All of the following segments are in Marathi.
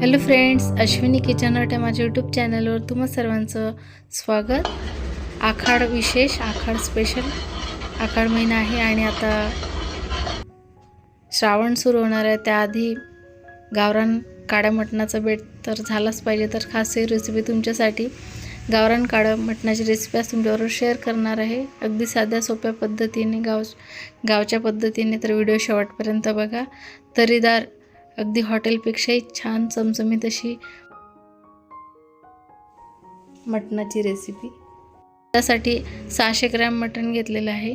Hello friends Ashwini kitchen hot या माझ्या यूट्यूब चॅनलवर तुम्हा सर्वांचं स्वागत. आखाड विशेष आखाड स्पेशल आखाड महिना आहे आणि आता श्रावण सुरू होणार आहे. त्याआधी गावरान काळ्या मटणाचा बेट तर झालाच पाहिजे तर खास ही रेसिपी तुमच्यासाठी गावरान काळं मटणाची रेसिपी आज तुमच्याबरोबर शेअर करणार आहे. अगदी साध्या सोप्या पद्धतीने गाव गावच्या पद्धतीने तर व्हिडिओ शेवटपर्यंत बघा. तरीदार अगदी हॉटेलपेक्षाही छान चमचमीत अशी मटणाची रेसिपी त्यासाठी सहाशे ग्रॅम मटण घेतलेलं आहे.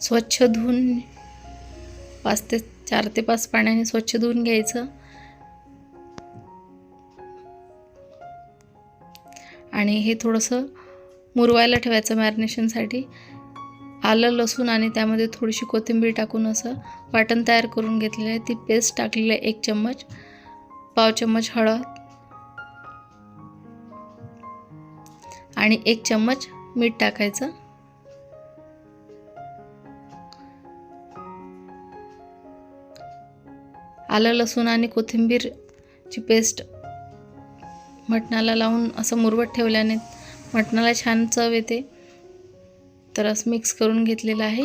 स्वच्छ धुवून पाच ते चार ते पाच पाण्याने स्वच्छ धुवून घ्यायचं. आणि हे थोडंसं मुरवायला ठेवायचं मॅरिनेशनसाठी. आलं लसूण आणि त्यामध्ये थोडीशी कोथिंबीर टाकून असं वाटण तयार करून घेतलेलं आहे. ती पेस्ट टाकलेली आहे एक चम्मच पाव चम्मच हळद आणि एक चम्मच मीठ टाकायचं. आलं लसूण आणि कोथिंबीरची पेस्ट मटणाला लावून असं मुरवत ठेवल्याने मटणाला छान चव येते. तर असं मिक्स करून घेतलेलं आहे.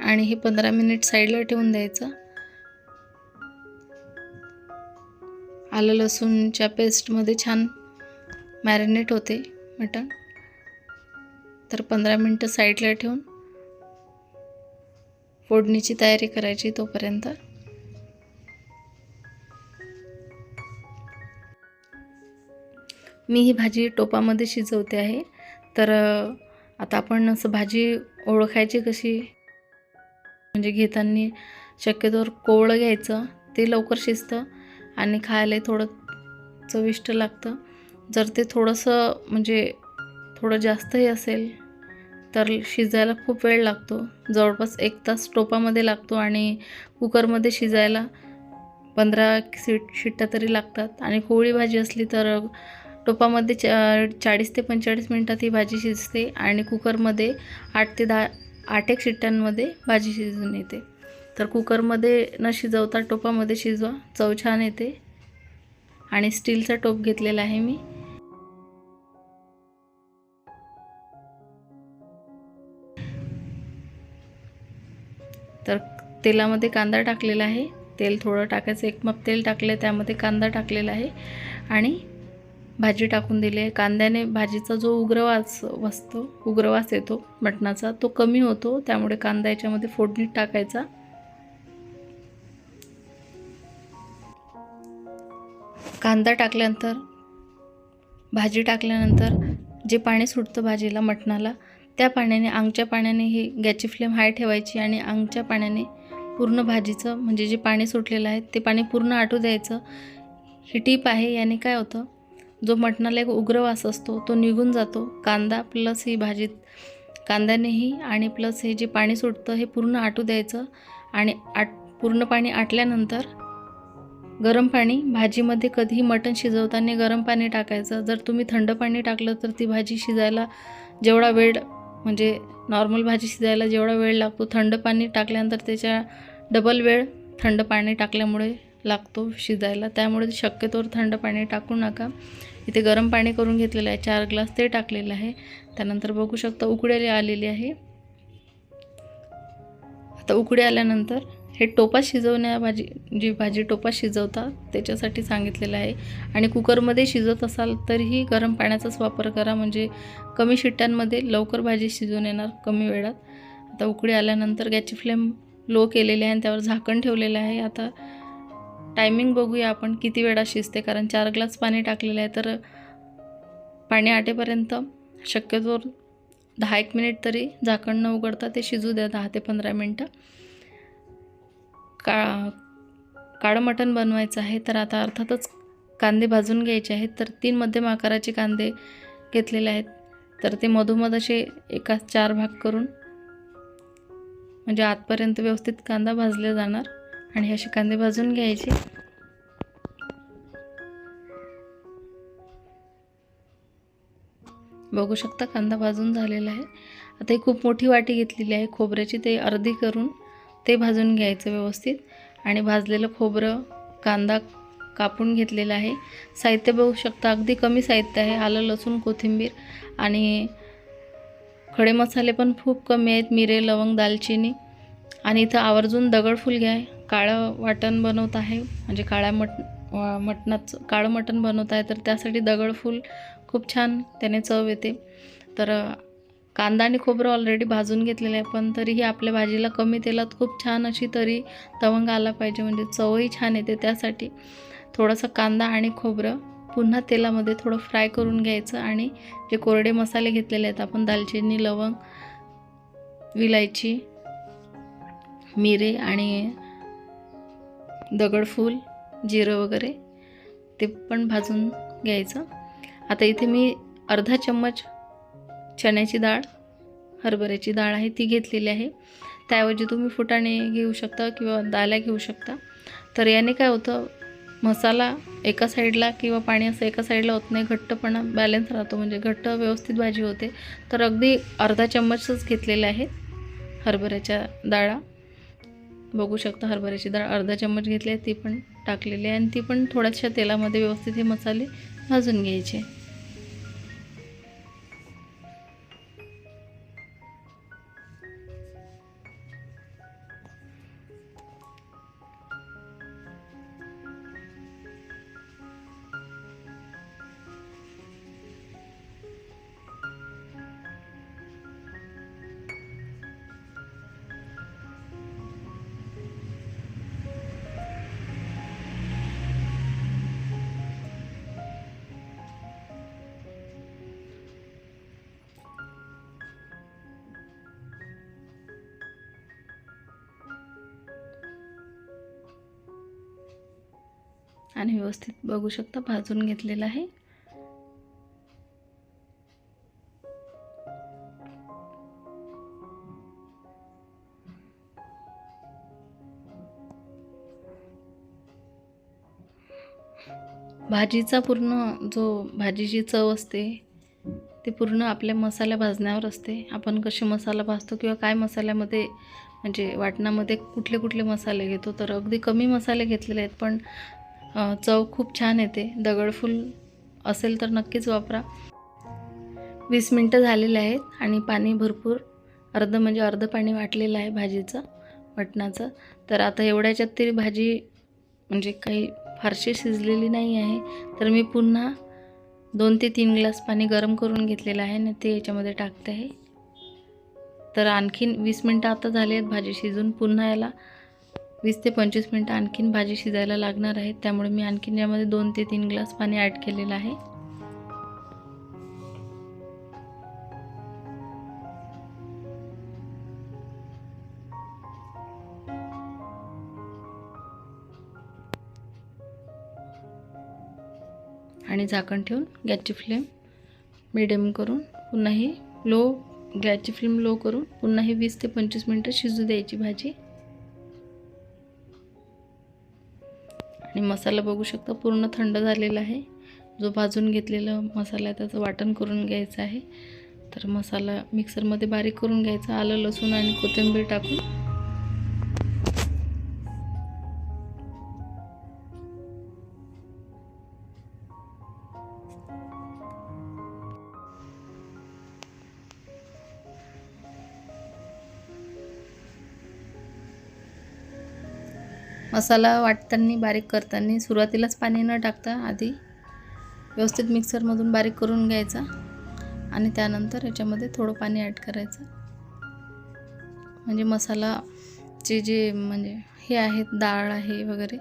आणि हे पंधरा मिनिट साईडला ठेवून द्यायचं. आलं लसूणच्या पेस्टमध्ये छान मॅरिनेट होते मटण. तर पंधरा मिनटं साईडला ठेवून फोडणीची तयारी करायची तोपर्यंत. मी ही भाजी टोपामध्ये शिजवते आहे. तर आता आपण असं भाजी ओळखायची कशी? म्हणजे घेताना शक्यतोवर कोवळं घ्यायचं ते लवकर शिजतं आणि खायलाही थोडं चविष्ट लागतं. जर ते थोडंसं म्हणजे थोडं जास्तही असेल तर शिजायला खूप वेळ लागतो. जवळपास एक तास टोपामध्ये लागतो आणि कुकरमध्ये शिजायला पंधरा सीट शिट्ट्या तरी लागतात. आणि कोवळी भाजी असली तर टोपामध्ये चा चाळीस ते पंचेचाळीस मिनटात ही भाजी शिजते आणि कुकरमध्ये आठ ते दहा आठ एक शिट्ट्यांमध्ये भाजी शिजून येते. तर कुकरमध्ये न शिजवता टोपामध्ये शिजवा चव छान येते. आणि स्टीलचा टोप घेतलेला आहे मी. तर तेलामध्ये कांदा टाकलेला आहे. तेल थोडं टाकायचं एक मग तेल टाकलं त्यामध्ये कांदा टाकलेला आहे. आणि भाजी टाकून दिली. आहे कांद्याने भाजीचा जो उग्रवास वसतो उग्रवास येतो मटणाचा तो कमी होतो. त्यामुळे कांदा याच्यामध्ये फोडणीत टाकायचा. कांदा टाकल्यानंतर भाजी टाकल्यानंतर जे पाणी सुटतं भाजीला मटणाला त्या पाण्याने अंगच्या पाण्याने ही गॅसची फ्लेम हाय ठेवायची आणि अंगच्या पाण्याने पूर्ण भाजीचं म्हणजे जे पाणी सुटलेलं आहे ते पाणी पूर्ण आटू द्यायचं. ही टीप आहे याने काय होतं? जो मटणाला एक उग्र वास असतो तो निघून जातो. कांदा प्लस ही भाजीत कांद्यानेही आणि प्लस हे जे पाणी सुटतं हे पूर्ण आटू द्यायचं आणि आट पूर्ण पाणी आटल्यानंतर गरम पाणी भाजीमध्ये कधीही मटण शिजवताना गरम पाणी टाकायचं. जर तुम्ही थंड पाणी टाकलं तर ती भाजी शिजायला जेवढा वेळ म्हणजे नॉर्मल भाजी शिजायला जेवढा वेळ लागतो थंड पाणी टाकल्यानंतर त्याच्या डबल वेळ थंड पाणी टाकल्यामुळे लागतो शिजायला. त्यामुळे शक्यतोवर थंड पाणी टाकू नका. इथे गरम पाणी करून घेतलेलं आहे. चार ग्लास ते टाकलेलं आहे. त्यानंतर बघू शकता उकडी आलेली आहे. आता उकडी आल्यानंतर हे टोपा शिजवण्या भाजी जी भाजी टोपा शिजवता त्याच्यासाठी सांगितलेलं आहे. आणि कुकरमध्ये शिजत असाल तरीही गरम पाण्याचाच वापर करा. म्हणजे कमी शिट्ट्यांमध्ये लवकर भाजी शिजून येणार कमी वेळात. आता उकडी आल्यानंतर गॅसची फ्लेम लो केलेली आहे आणि त्यावर झाकण ठेवलेलं आहे. आता टायमिंग बघूया आपण किती वेळा शिजते कारण चार ग्लास पाणी टाकलेलं आहे तर पाणी आटेपर्यंत शक्यतो दहा एक मिनिट तरी झाकण न उघडता ते शिजू द्या दहा ते पंधरा मिनटं. का काळं मटण बनवायचं आहे तर आता अर्थातच कांदे भाजून घ्यायचे आहेत तर तीन मध्यम आकाराचे कांदे घेतलेले आहेत तर ते मधोमध असे एका चार भाग करून म्हणजे आतपर्यंत व्यवस्थित कांदा भाजले जाणार. आणि असे कांदे भाजून घ्यायचे. बघू शकता कांदा भाजून झालेला आहे. आता ही खूप मोठी वाटी घेतलेली आहे. खोबऱ्याची ते अर्धी करून ते भाजून घ्यायचं व्यवस्थित. आणि भाजलेलं खोबरं कांदा कापून घेतलेला आहे. साहित्य बघू शकता अगदी कमी साहित्य आहे. आलं लसूण कोथिंबीर आणि खडे मसाले पण खूप कमी आहेत. मिरे लवंग दालचिनी आणि इथं आवर्जून दगडफूल घ्या. काळं वाटण बनवत आहे. म्हणजे काळ्या मट मटणाचं काळं मटण बनवत आहे. तर त्यासाठी दगडफूल खूप छान त्याने चव येते. तर कांदा आणि खोबरं ऑलरेडी भाजून घेतलेलं आहे. पण तरीही आपल्या भाजीला कमी तेलात खूप छान अशी तरी तवंग आला पाहिजे. म्हणजे चवही छान येते त्यासाठी. थोडंसं कांदा आणि खोबरं पुन्हा तेलामध्ये थोडं फ्राय करून घ्यायचं. आणि जे कोरडे मसाले घेतलेले आहेत आपण दालचिनी लवंग विलायची मिरे आणि दगडफूल जिरं वगैरे ते पण भाजून घ्यायचं. आता इथे मी अर्धा चम्मच चण्याची डाळ हरभऱ्याची डाळ आहे ती घेतलेली आहे. त्याऐवजी तुम्ही फुटाणे घेऊ शकता किंवा दाल्या घेऊ शकता. तर याने काय होतं मसाला एका साईडला किंवा पाणी असं एका साईडला होत नाही घट्टपणा बॅलन्स राहतो. म्हणजे घट्ट व्यवस्थित भाजी होते. तर अगदी अर्धा चम्मचच घेतलेले आहेत हरभऱ्याच्या डाळा बघू शकता हरभऱ्याची डाळ अर्धा चम्मच घेतली आहे ती पण टाकलेली आहे. आणि ती पण थोड्याशा तेलामध्ये व्यवस्थित हे मसाले भाजून घ्यायचे. आणि व्यवस्थित बघू शकता भाजून घेतलेलं आहे. भाजीचा पूर्ण जो भाजीची चव असते ते पूर्ण आपल्या मसाल्या भाजण्यावर असते. आपण कसे मसाला भाजतो किंवा काय मसाल्यामध्ये म्हणजे वाटणामध्ये कुठले कुठले मसाले घेतो तर अगदी कमी मसाले घेतलेले आहेत पण चव खूप छान येते. दगडफूल असेल तर नक्कीच वापरा. वीस मिनटं झालेले आहेत आणि पाणी भरपूर अर्ध म्हणजे अर्ध पाणी वाटलेलं आहे भाजीचं मटणाचं. तर आता एवढ्याच्यात तरी भाजी म्हणजे काही फारशी शिजलेली नाही आहे. तर मी पुन्हा दोन ते तीन ग्लास पाणी गरम करून घेतलेलं आहे आणि ते याच्यामध्ये टाकते आहे. तर आणखीन वीस मिनटं आता झाली आहेत भाजी शिजून. पुन्हा याला वीस ते पंचवीस मिनटं आणखीन भाजी शिजायला लागणार आहे. त्यामुळे मी आणखीन यामध्ये दोन ते तीन ग्लास पाणी ॲड केलेलं आहे. आणि झाकण ठेवून गॅसची फ्लेम मिडियम करून पुन्हा ही लो गॅसची फ्लेम लो करून पुन्हा ही वीस ते पंचवीस मिनटं शिजू द्यायची भाजी. मसाला बघू शकता पूर्ण थंड झालेला आहे. जो भाजून घेतलेला मसाला आहे त्याचं वाटण करून घ्यायचं आहे. तर मसाला मिक्सरमध्ये बारीक करून घ्यायचा आलं लसूण आणि कोथिंबीर टाकून मसाला वाटताना बारीक करताना सुरुवातीलाच पाणी न टाकता आधी व्यवस्थित मिक्सरमधून बारीक करून घ्यायचा आणि त्यानंतर याच्यामध्ये थोडं पाणी ॲड करायचं. म्हणजे मसालाचे जे म्हणजे हे आहेत डाळ आहे वगैरे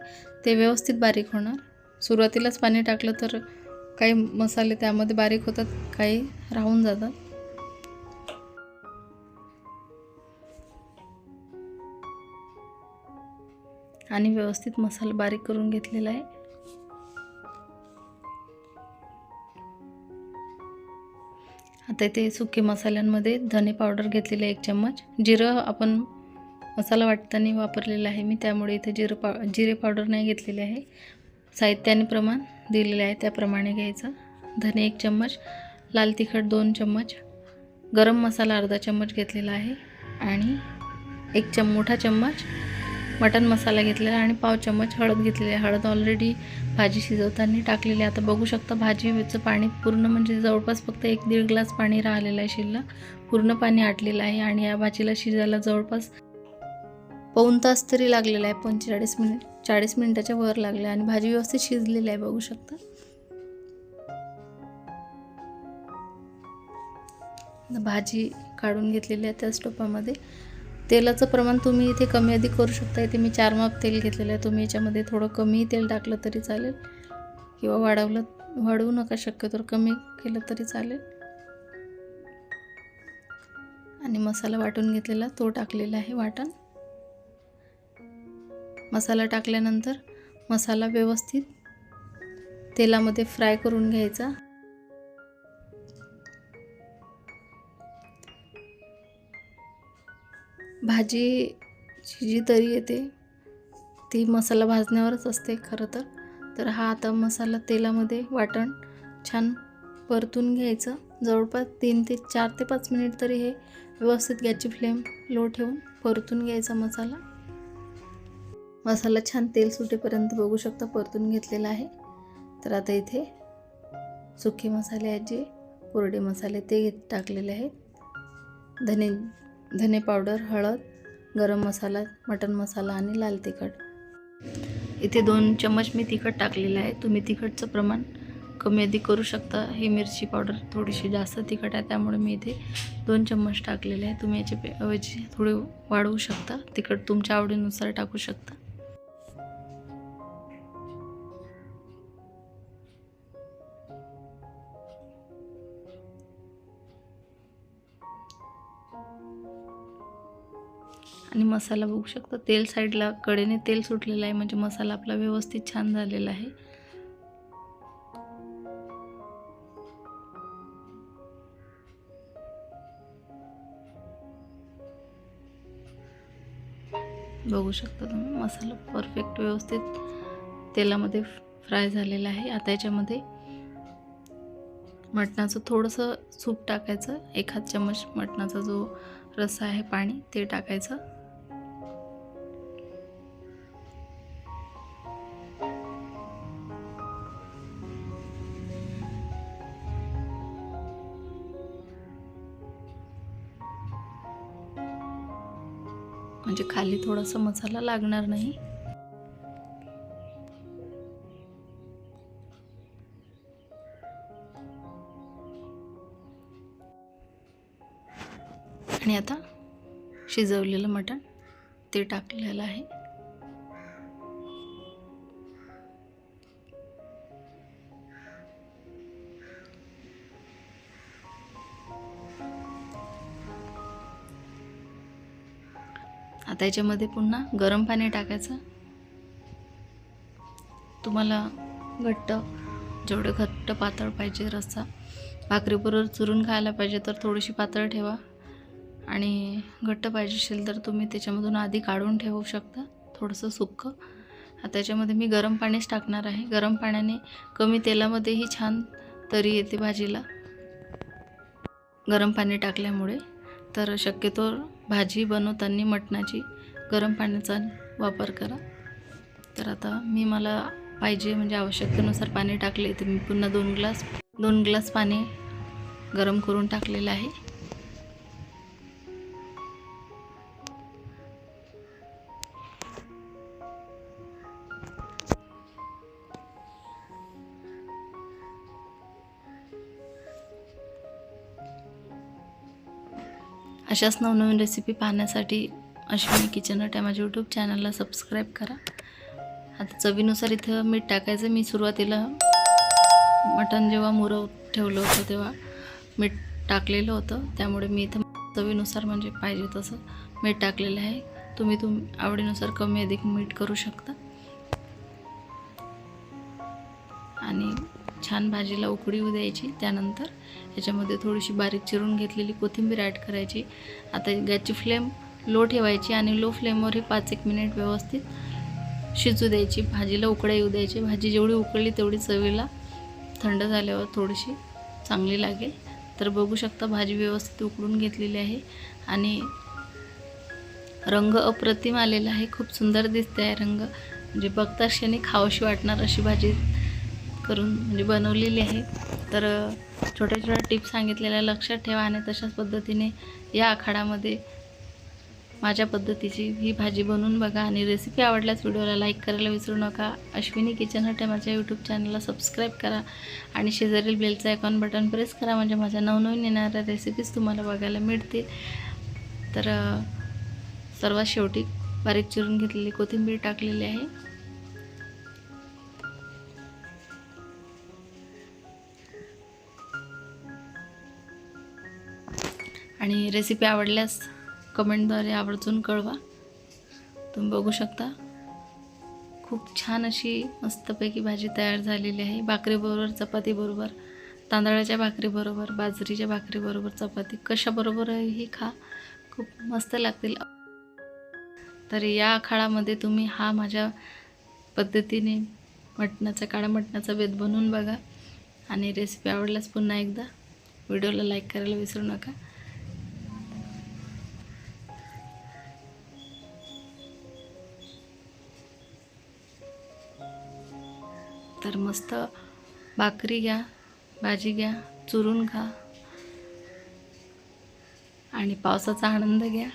ते व्यवस्थित बारीक होणार. सुरुवातीलाच पाणी टाकलं तर काही मसाले त्यामध्ये बारीक होतात काही राहून जातात. आणि व्यवस्थित मसाला बारीक करून घेतलेला आहे. आता इथे सुके मसाल्यांमध्ये धने पावडर घेतलेले आहे एक चम्मच. जिरं आपण मसाला वाटताना वापरलेला आहे. मी त्यामुळे इथे जिरं पाव जिरे पावडर नाही घेतलेले आहे. साहित्याने प्रमाण दिलेले आहे. त्याप्रमाणे घ्यायचं. धने एक चम्मच लाल तिखट दोन चम्मच गरम मसाला अर्धा चम्मच घेतलेला आहे. आणि एक चम मोठा चम्मच मटन मसाला घेतलेला आणि पाव चम्मच हळद घेतलेली. आहे हळद ऑलरेडी भाजी शिजवताना टाकलेली. आहे आता बघू शकता भाजीचं पाणी पूर्ण म्हणजे जवळपास फक्त एक दीड ग्लास पाणी राहिलेलं आहे शिल्लक. पूर्ण पाणी आटलेलं आहे आणि या भाजीला शिजायला जवळपास पाऊण तास तरी लागलेला आहे. पंचेचाळीस मिनिट चाळीस मिनिटाच्या वर लागले आणि भाजी व्यवस्थित शिजलेली आहे बघू शकता. भाजी काढून घेतलेली आहे त्याच टोपामध्ये तेलाचं प्रमाण तुम्ही इथे कमी अधिक करू शकता इथे मी चार माप तेल घेतलेलं आहे. तुम्ही याच्यामध्ये थोडं कमी तेल टाकलं तरी चालेल. किंवा वाढवलं वाढवू नका शक्यतो. कमी केलं तरी चालेल. आणि मसाला वाटून घेतलेला तो टाकलेला आहे वाटण. मसाला टाकल्यानंतर मसाला व्यवस्थित तेलामध्ये फ्राय करून घ्यायचा. भाजीची जी तरी येते ती मसाला भाजण्यावरच असते खरं तर. तर हा आता मसाला तेलामध्ये वाटण छान परतून घ्यायचं. जवळपास तीन ते चार ते पाच मिनिट तरी हे व्यवस्थित गॅसची फ्लेम लो ठेवून परतून घ्यायचा मसाला. मसाला छान तेल सुटेपर्यंत बघू शकता परतून घेतलेला आहे. तर आता इथे सुके मसाले आहेत जे कोरडे मसाले ते घेत टाकलेले आहेत. धने धने पावडर हळद गरम मसाला मटन मसाला आणि लाल तिखट. इथे दोन चम्मच मी तिखट टाकलेलं आहे. तुम्ही तिखटचं प्रमाण कमी अधिक करू शकता. ही मिरची पावडर थोडीशी जास्त तिखट आहे त्यामुळे मी इथे दोन चम्मच टाकलेले आहे. तुम्ही याचे ऐवजी थोडे वाढवू शकता. तिखट तुमच्या आवडीनुसार टाकू शकता. आणि मसाला बघू शकता तेल साईडला कडेने तेल सुटलेलं आहे म्हणजे मसाला आपला व्यवस्थित छान झालेला आहे. बघू शकता तुम्ही मसाला परफेक्ट व्यवस्थित तेलामध्ये फ्राय झालेला आहे. आता याच्यामध्ये मटणाचं थोडंसं सूप टाकायचं एखाद चम्मच मटणाचा जो रस्सा आहे पाणी ते टाकायचं. म्हणजे खाली थोडासा मसाला लागणार नाही. आणि आता शिजवलेलं मटण ते टाकलेलं आहे. आता याच्यामध्ये पुन्हा गरम पाणी टाकायचं. तुम्हाला घट्ट जेवढं घट्ट पातळ पाहिजे रस्सा भाकरीबरोबर चुरून खायला पाहिजे तर थोडीशी पातळ ठेवा. आणि घट्ट पाहिजे असेल तर तुम्ही त्याच्यामधून आधी काढून ठेवू शकता. थोडंसं सुक्कं. आता त्याच्यामध्ये मी गरम पाणीच टाकणार आहे. गरम पाण्याने कमी तेलामध्येही छान तरी येते भाजीला. गरम पाणी टाकल्यामुळे. तर शक्यतो भाजी बनवताना मटणाची गरम पाण्याचा वापर करा. तर आता मी मला पाहिजे म्हणजे आवश्यकतेनुसार पाणी टाकले. तर मी पुन्हा दोन ग्लास दोन ग्लास पाणी गरम करून टाकलेलं आहे. अशाच नवनवीन रेसिपी पाहण्यासाठी अश्विनी किचन या माझ्या यूट्यूब चॅनलला सबस्क्राईब करा. आता चवीनुसार इथं मीठ टाकायचं. मी सुरुवातीला मटण जेव्हा मुरव ठेवलं होतं तेव्हा मीठ टाकलेलं होतं. त्यामुळे मी इथं चवीनुसार म्हणजे पाहिजे तसं मीठ टाकलेलं आहे. तुम्ही तुम आवडीनुसार कमी अधिक मीठ करू शकता. छान भाजीला उकळी येऊ द्यायची. त्यानंतर याच्यामध्ये थोडीशी बारीक चिरून घेतलेली कोथिंबीर ॲड करायची. आता गॅसची फ्लेम लो ठेवायची आणि लो फ्लेमवर ही पाच एक मिनिट व्यवस्थित शिजू द्यायची. भाजीला उकड्या येऊ द्यायची. भाजी जेवढी उकळली तेवढी चवीला थंड झाल्यावर थोडीशी चांगली लागेल. तर बघू शकता भाजी व्यवस्थित उकळून घेतलेली आहे आणि रंग अप्रतिम आलेला आहे. खूप सुंदर दिसते आहे रंग. म्हणजे बघता क्षणी खावशी वाटणार अशी भाजी. करून म्हणजे बनवलेली आहे. तर छोट्या छोट्या टिप्स सांगितलेल्या लक्षात ठेवा आणि तशाच पद्धतीने या आखाडामध्ये माझ्या पद्धतीची ही भाजी बनवून बघा आणि रेसिपी आवडल्यास व्हिडिओला लाईक करायला विसरू नका. अश्विनी किचन हट माझ्या यूट्यूब चॅनलला सबस्क्राईब करा आणि शेजारील बेलचं आयकॉन बटन प्रेस करा. म्हणजे माझ्या नवनवीन येणाऱ्या रेसिपीज तुम्हाला बघायला मिळतील. तर सर्वात शेवटी बारीक चिरून घेतलेली कोथिंबीर टाकलेली आहे. आणि रेसिपी आवडल्यास कमेंटद्वारे आवर्जून कळवा. तुम्ही बघू शकता. खूप छान अशी मस्तपैकी भाजी तयार झालेली आहे. भाकरीबरोबर चपातीबरोबर तांदळाच्या भाकरीबरोबर बाजरीच्या भाकरीबरोबर चपाती कशाबरोबरही खा. खूप मस्त लागतील. तर या आखाडामध्ये तुम्ही हा माझ्या पद्धतीने मटणाचा काळा मटणाचा बेत बनवून बघा. आणि रेसिपी आवडल्यास पुन्हा एकदा. व्हिडिओला लाईक करायला विसरू नका. तर मस्त भाकरी घ्या भाजी घ्या चुरून खा. आणि पावसाचा आनंद घ्या.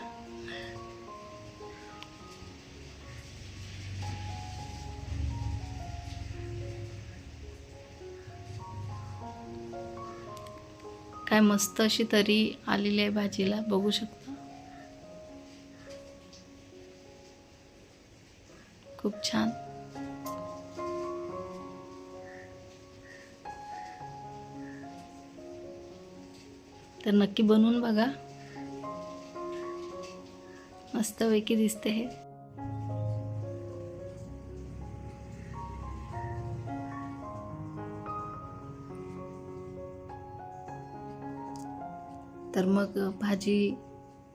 काय मस्त अशी तरी आलेली आहे भाजीला बघू शकता. खूप छान. तर नक्की बनवून बघा. मस्तपैकी दिसते हे. तर मग भाजी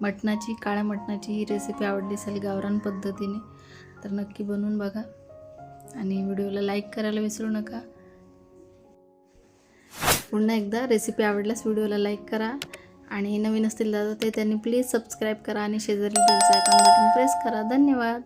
मटणाची काळ्या मटणाची ही रेसिपी आवडली असेल गावरान पद्धतीने तर नक्की बनवून बघा. आणि व्हिडिओला लाईक करायला विसरू नका. पुन्हा एकदा रेसिपी आवडल्यास व्हिडिओला लाईक करा. आणि नवीन असतील दादा ते त्यांनी प्लीज सबस्क्राईब करा आणि शेजारी बेलचं आयकॉन बटन प्रेस करा. धन्यवाद.